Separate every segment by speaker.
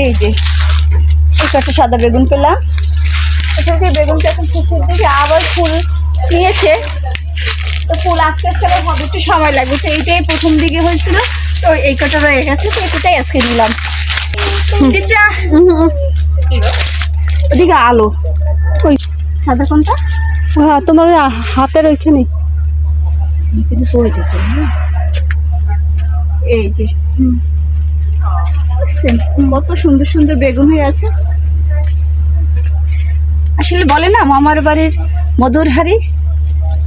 Speaker 1: এই যে এই কটা সাদা বেগুন পেলাম। এখান থেকে বেগুনটা এখন শেষের দিকে আবার ফুল নিয়েছে তো ফুল আস্তে আস্তে আবার হবে একটু সময় লাগবে। তো এইটাই প্রথম দিকে হয়েছিল। তো এই কটা রয়ে গেছে তো এটাই আজকে নিলাম ওদিকে আলো। ওই সাদা কোনটা?
Speaker 2: হ্যাঁ তোমার ওই হাতের ওইখানে।
Speaker 1: কিন্তু সরে যেতে। এই যে। দেখছেন? কত সুন্দর সুন্দর বেগুন হয়ে আছে। আসলে বলে না, মামার বাড়ির মধুর হাড়ি?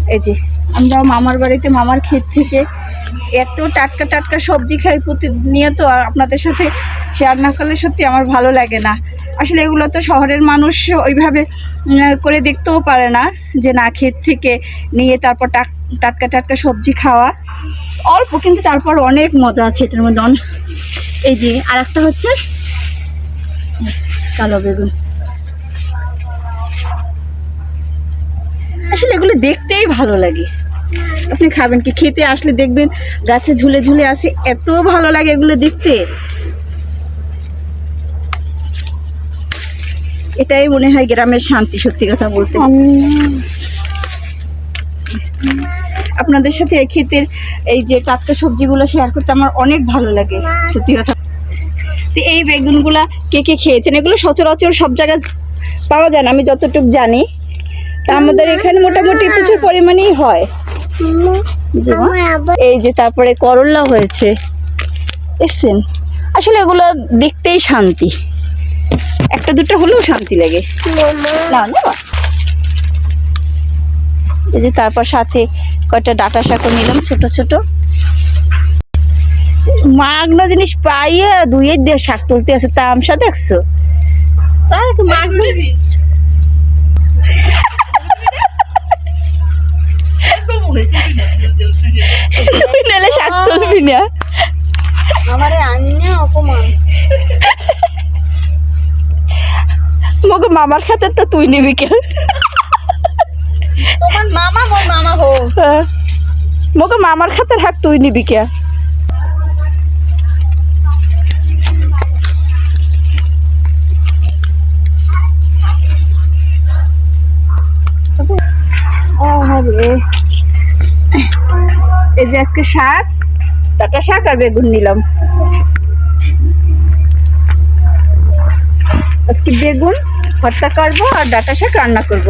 Speaker 1: এই যে, আমরা মামার বাড়িতে মামার ক্ষেত থেকে এত টাটকা টাটকা সবজি খাই প্রতিনিয়ত, আর আপনাদের সাথে শেয়ার না করলে সত্যি আমার ভালো লাগে না। আসলে এগুলো তো শহরের মানুষ ওইভাবে করে দেখতেও পারে না যে না, ক্ষেত থেকে নিয়ে তারপর টাক- টাটকা টাটকা সবজি খাওয়া। অল্প, কিন্তু তারপর অনেক মজা আছে এটার মধ্যে। এই যে আর একটা হচ্ছে কালো বেগুন। আসলে এগুলো দেখতেই ভালো লাগে। আপনি খাবেন কি? খেতে আসলে দেখবেন গাছে ঝুলে ঝুলে আছে এত ভালো লাগে এগুলো দেখতে। এটাই মনে হয় গ্রামের শান্তি, সত্যি কথা বলতে। আপনাদের সাথে এই ক্ষেতের এই যে টাটকা সবজিগুলো শেয়ার করতে আমার অনেক ভালো লাগে সত্যি কথা। তো এই বেগুনগুলা কে কে খেয়েছেন? এগুলো সচরাচর সব জায়গায় পাওয়া যায় না আমি যতটুকু জানি। তা আমাদের এখানে মোটামুটি প্রচুর পরিমাণেই হয়। এই যে তারপরে করল্লা হয়েছে। দেখছেন? আসলে এগুলো দেখতেই শান্তি। একটা দুটো হলেও শান্তি লাগে। না না এই যে তারপর সাথে কয়টা ডাটা শাকও নিলাম ছোট ছোট। মাগনা জিনিস পাইয়া দুইয়ের দিয়ে শাক তুলতে আছে তামসা দেখছ? শাক তুলবি না।
Speaker 2: আমারে অপমান।
Speaker 1: মগে মামার খাতে তো তুই নিবি কে মগে মামার খাতের হাক তুই নিবি কে? এই যে আজকে শাক ডাটা শাক আর বেগুন নিলাম। আজকে বেগুন, ভর্তা করব আর ডাটা শাক রান্না করব।